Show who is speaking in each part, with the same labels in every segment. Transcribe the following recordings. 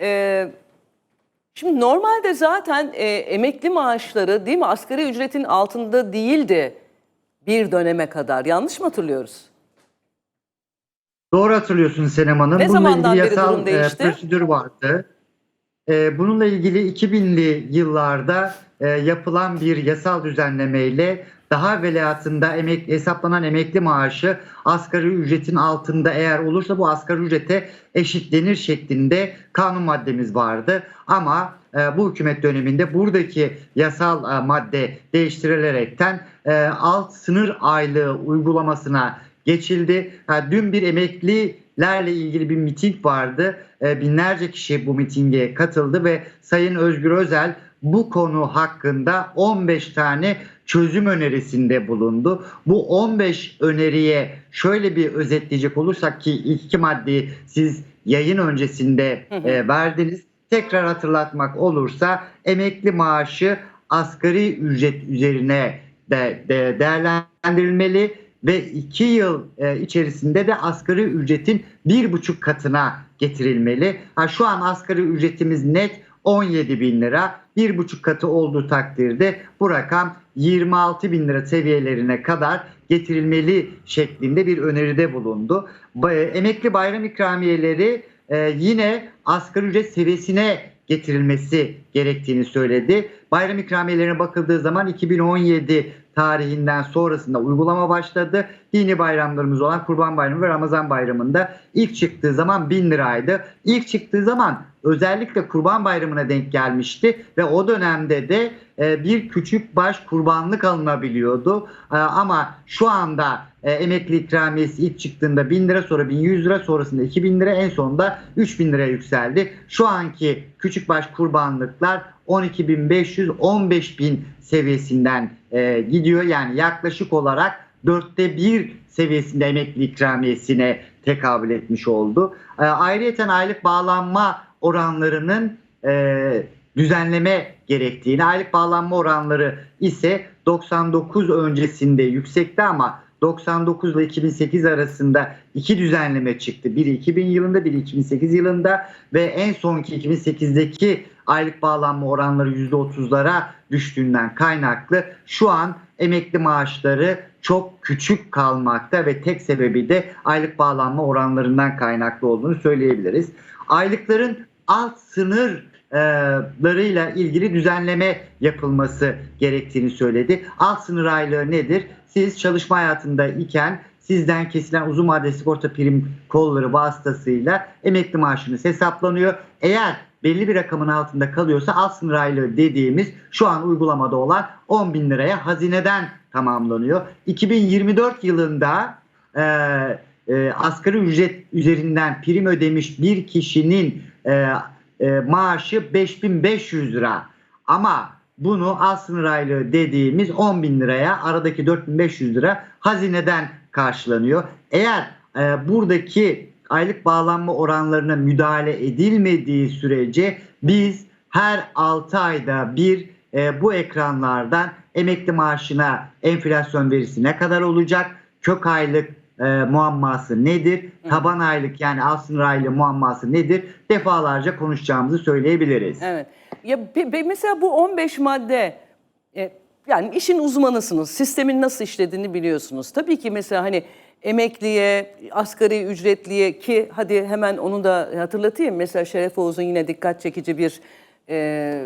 Speaker 1: Ee, şimdi normalde zaten e, emekli maaşları değil mi asgari ücretin altında değildi bir döneme kadar. Yanlış mı hatırlıyoruz?
Speaker 2: Doğru hatırlıyorsun Senem Hanım.
Speaker 1: Ne
Speaker 2: Bununla
Speaker 1: zamandan
Speaker 2: ilgili
Speaker 1: beri
Speaker 2: yasal
Speaker 1: durum değişti?
Speaker 2: e, prosedür vardı. E, bununla ilgili 2000'li yıllarda e, yapılan bir yasal düzenlemeyle daha velayatında emek, hesaplanan emekli maaşı asgari ücretin altında eğer olursa bu asgari ücrete eşitlenir şeklinde kanun maddemiz vardı. Ama e, bu hükümet döneminde buradaki yasal e, madde değiştirilerekten e, alt sınır aylığı uygulamasına geçildi. Ha, dün bir emeklilerle ilgili bir miting vardı. E, binlerce kişi bu mitinge katıldı ve Sayın Özgür Özel bu konu hakkında 15 tane çözüm önerisinde bulundu. Bu 15 öneriye şöyle bir özetleyecek olursak ki ilk iki maddeyi siz yayın öncesinde e, verdiniz. Tekrar hatırlatmak olursa emekli maaşı asgari ücret üzerine de, de değerlendirilmeli ve 2 yıl e, içerisinde de asgari ücretin bir buçuk katına getirilmeli. Ha, şu an asgari ücretimiz net 17 bin lira. Bir buçuk katı olduğu takdirde bu rakam 26 bin lira seviyelerine kadar getirilmeli şeklinde bir öneride bulundu. Ba- Emekli bayram ikramiyeleri e, yine asgari ücret seviyesine getirilmesi gerektiğini söyledi. Bayram ikramiyelerine bakıldığı zaman 2017 tarihinden sonrasında uygulama başladı. Dini bayramlarımız olan Kurban Bayramı ve Ramazan Bayramı'nda ilk çıktığı zaman 1000 liraydı. İlk çıktığı zaman özellikle Kurban Bayramı'na denk gelmişti ve o dönemde de e, bir küçük baş kurbanlık alınabiliyordu. E, ama şu anda e, emekli ikramiyesi ilk çıktığında 1000 lira sonra 1100 lira sonrasında 2000 lira en sonunda 3000 liraya yükseldi. Şu anki küçük baş kurbanlıklar 12.500 15.000 seviyesinden e, gidiyor. Yani yaklaşık olarak dörtte bir seviyesinde emekli ikramiyesine tekabül etmiş oldu. E, ayrıyeten aylık bağlanma oranlarının e, düzenleme gerektiğini, aylık bağlanma oranları ise 99 öncesinde yüksekti ama 99 ile 2008 arasında iki düzenleme çıktı. Biri 2000 yılında, biri 2008 yılında ve en sonki 2008'deki aylık bağlanma oranları %30'lara düştüğünden kaynaklı şu an emekli maaşları çok küçük kalmakta ve tek sebebi de aylık bağlanma oranlarından kaynaklı olduğunu söyleyebiliriz. Aylıkların alt sınırlarıyla ilgili düzenleme yapılması gerektiğini söyledi. Alt sınır aylığı nedir? Siz çalışma hayatında iken sizden kesilen uzun vadeli sigorta prim kolları vasıtasıyla emekli maaşınız hesaplanıyor. Eğer belli bir rakamın altında kalıyorsa alt sınır aylığı dediğimiz şu an uygulamada olan 10 bin liraya hazineden tamamlanıyor. 2024 yılında e, e, asgari ücret üzerinden prim ödemiş bir kişinin e, e, maaşı 5500 lira. Ama bunu alt sınır dediğimiz 10 bin liraya aradaki 4500 lira hazineden karşılanıyor. Eğer e, buradaki aylık bağlanma oranlarına müdahale edilmediği sürece biz her 6 ayda bir e, bu ekranlardan emekli maaşına enflasyon verisi ne kadar olacak? Kök aylık e, muamması nedir? Taban aylık yani alt sınır aylığı muamması nedir? Defalarca konuşacağımızı söyleyebiliriz.
Speaker 1: Evet. Ya be- mesela bu 15 madde e, yani işin uzmanısınız. Sistemin nasıl işlediğini biliyorsunuz. Tabii ki mesela hani emekliye, asgari ücretliye ki hadi hemen onu da hatırlatayım. Mesela Şeref Oğuz'un yine dikkat çekici bir e,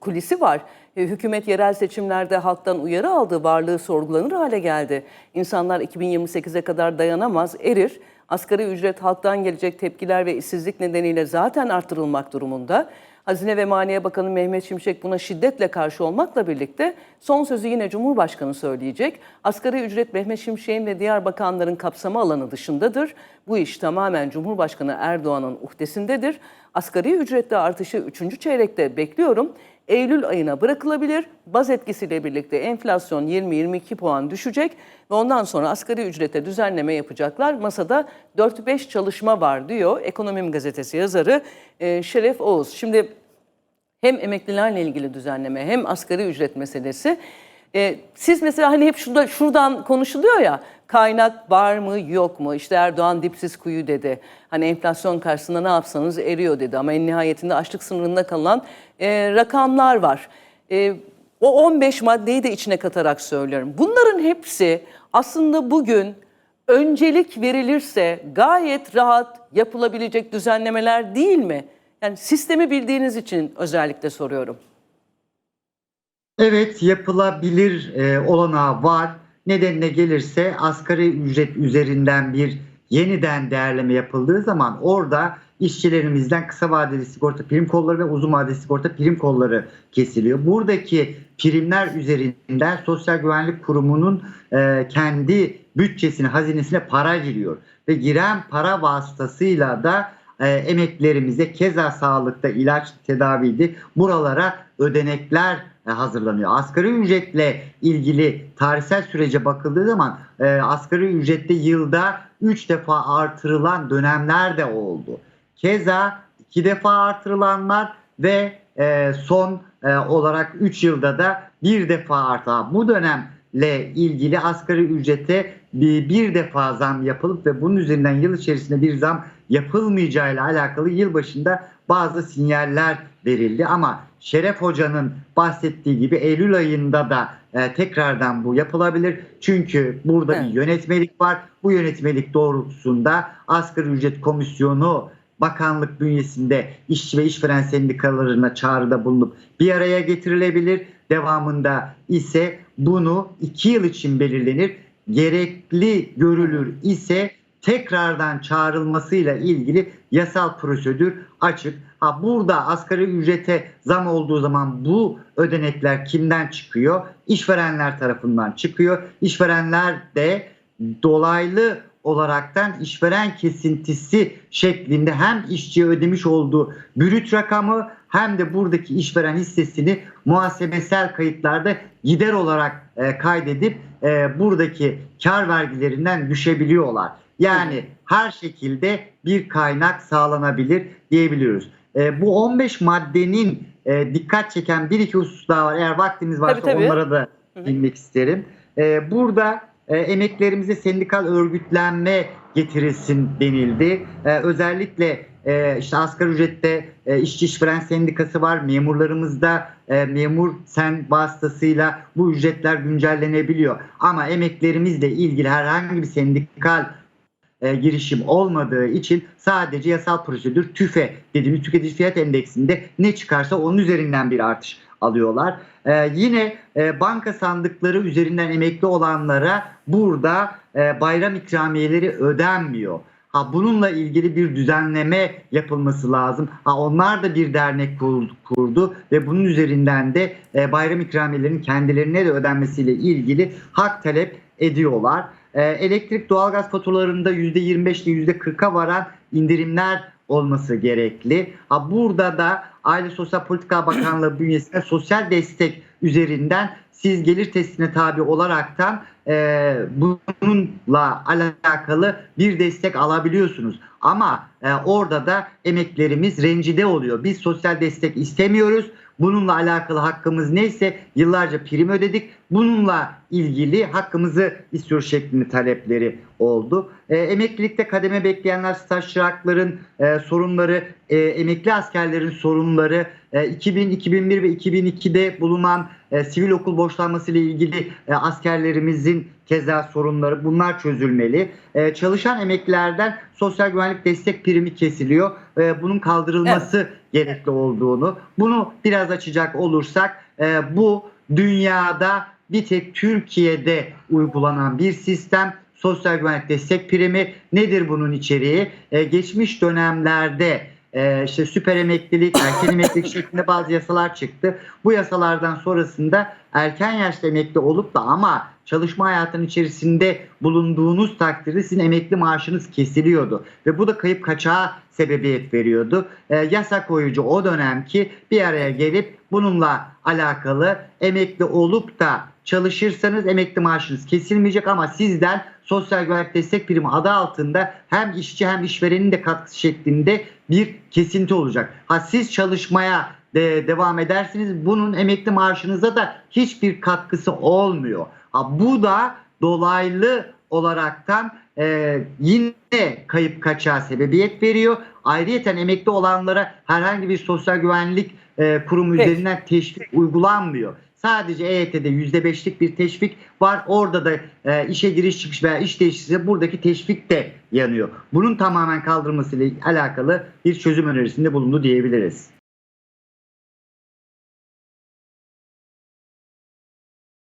Speaker 1: kulisi var. E, hükümet yerel seçimlerde halktan uyarı aldı, varlığı sorgulanır hale geldi. İnsanlar 2028'e kadar dayanamaz, erir. Asgari ücret halktan gelecek tepkiler ve işsizlik nedeniyle zaten artırılmak durumunda. Hazine ve Maliye Bakanı Mehmet Şimşek buna şiddetle karşı olmakla birlikte son sözü yine Cumhurbaşkanı söyleyecek. Asgari ücret Mehmet Şimşek'in ve diğer bakanların kapsama alanı dışındadır. Bu iş tamamen Cumhurbaşkanı Erdoğan'ın uhdesindedir. Asgari ücrette artışı 3. çeyrekte bekliyorum. Eylül ayına bırakılabilir. Baz etkisiyle birlikte enflasyon 20-22 puan düşecek ve ondan sonra asgari ücrete düzenleme yapacaklar. Masada 4-5 çalışma var diyor Ekonomim Gazetesi yazarı e, Şeref Oğuz. Şimdi hem emeklilerle ilgili düzenleme hem asgari ücret meselesi. E, siz mesela hani hep şurada, şuradan konuşuluyor ya kaynak var mı yok mu? İşte Erdoğan dipsiz kuyu dedi. Hani enflasyon karşısında ne yapsanız eriyor dedi ama en nihayetinde açlık sınırında kalan e, rakamlar var. E, o 15 maddeyi de içine katarak söylüyorum. Bunların hepsi aslında bugün öncelik verilirse gayet rahat yapılabilecek düzenlemeler değil mi? Yani sistemi bildiğiniz için özellikle soruyorum.
Speaker 2: Evet yapılabilir e, olanağı var. Nedenine gelirse asgari ücret üzerinden bir yeniden değerleme yapıldığı zaman orada işçilerimizden kısa vadeli sigorta prim kolları ve uzun vadeli sigorta prim kolları kesiliyor. Buradaki primler üzerinden Sosyal Güvenlik Kurumu'nun e, kendi bütçesine, hazinesine para giriyor. Ve giren para vasıtasıyla da e, emeklerimize keza sağlıkta ilaç tedaviydi buralara ödenekler hazırlanıyor. Asgari ücretle ilgili tarihsel sürece bakıldığı zaman e, asgari ücrette yılda 3 defa artırılan dönemler de oldu. Keza 2 defa artırılanlar ve e, son e, olarak 3 yılda da bir defa artan bu dönemle ilgili asgari ücrete bir, bir defa zam yapılıp ve bunun üzerinden yıl içerisinde bir zam yapılmayacağıyla alakalı yılbaşında bazı sinyaller verildi ama Şeref Hoca'nın bahsettiği gibi Eylül ayında da e, tekrardan bu yapılabilir. Çünkü burada
Speaker 1: Evet.
Speaker 2: bir yönetmelik var. Bu yönetmelik doğrultusunda asgari ücret komisyonu bakanlık bünyesinde işçi ve işveren sendikalarına çağrıda bulunup bir araya getirilebilir. Devamında ise bunu iki yıl için belirlenir. Gerekli görülür ise tekrardan çağrılmasıyla ilgili yasal prosedür açık. Ha burada asgari ücrete zam olduğu zaman bu ödenekler kimden çıkıyor? İşverenler tarafından çıkıyor. İşverenler de dolaylı olaraktan işveren kesintisi şeklinde hem işçiye ödemiş olduğu brüt rakamı hem de buradaki işveren hissesini muhasebesel kayıtlarda gider olarak e, kaydedip e, buradaki kar vergilerinden düşebiliyorlar. Yani her şekilde bir kaynak sağlanabilir diyebiliyoruz. E, bu 15 maddenin e, dikkat çeken bir iki husus daha var. Eğer vaktimiz varsa
Speaker 1: Tabii, tabii.
Speaker 2: onlara da değinmek isterim. E, burada e, emeklerimize sendikal örgütlenme getirilsin denildi. E, özellikle e, işte asgari ücrette e, işçi işveren sendikası var. Memurlarımızda e, memur sen vasıtasıyla bu ücretler güncellenebiliyor. Ama emeklerimizle ilgili herhangi bir sendikal e, girişim olmadığı için sadece yasal prosedür TÜFE dediğimiz tüketici fiyat endeksinde ne çıkarsa onun üzerinden bir artış alıyorlar. E, yine e, banka sandıkları üzerinden emekli olanlara burada e, bayram ikramiyeleri ödenmiyor. Ha bununla ilgili bir düzenleme yapılması lazım. Ha onlar da bir dernek kur- kurdu ve bunun üzerinden de e, bayram ikramiyelerinin kendilerine de ödenmesiyle ilgili hak talep ediyorlar. E, elektrik doğalgaz faturalarında %25 ile %40'a varan indirimler olması gerekli. Ha burada da Aile Sosyal Politika Bakanlığı bünyesinde sosyal destek üzerinden siz gelir testine tabi olaraktan e, bununla alakalı bir destek alabiliyorsunuz. Ama e, orada da emeklerimiz rencide oluyor. Biz sosyal destek istemiyoruz. Bununla alakalı hakkımız neyse yıllarca prim ödedik. Bununla ilgili hakkımızı istiyor şeklinde talepleri oldu. E, emeklilikte kademe bekleyenler, staj e, sorunları, e, emekli askerlerin sorunları, e, 2000, 2001 ve 2002'de bulunan e, sivil okul boşlanması ile ilgili e, askerlerimizin keza sorunları bunlar çözülmeli. E, çalışan emeklilerden sosyal güvenlik destek primi kesiliyor. E, bunun kaldırılması gerekli olduğunu. Bunu biraz açacak olursak e, bu dünyada bir tek Türkiye'de uygulanan bir sistem. Sosyal güvenlik destek primi nedir bunun içeriği? E, geçmiş dönemlerde e, işte süper emeklilik, erken emeklilik şeklinde bazı yasalar çıktı. Bu yasalardan sonrasında erken yaşta emekli olup da ama çalışma hayatının içerisinde bulunduğunuz takdirde sizin emekli maaşınız kesiliyordu. Ve bu da kayıp kaçağa sebebiyet veriyordu. E, yasa koyucu o dönemki bir araya gelip bununla alakalı emekli olup da çalışırsanız emekli maaşınız kesilmeyecek ama sizden sosyal güvenlik destek primi adı altında hem işçi hem işverenin de katkısı şeklinde bir kesinti olacak. Ha siz çalışmaya de devam edersiniz bunun emekli maaşınıza da hiçbir katkısı olmuyor. Ha bu da dolaylı olaraktan e, yine kayıp kaçağa sebebiyet veriyor. Ayrıyeten emekli olanlara herhangi bir sosyal güvenlik e, kurumu
Speaker 1: Peki.
Speaker 2: üzerinden teşvik uygulanmıyor. Sadece EYT'de %5'lik bir teşvik var. Orada da e, işe giriş çıkış veya iş değişikliği buradaki teşvik de yanıyor. Bunun tamamen kaldırılmasıyla alakalı bir çözüm önerisinde bulundu diyebiliriz.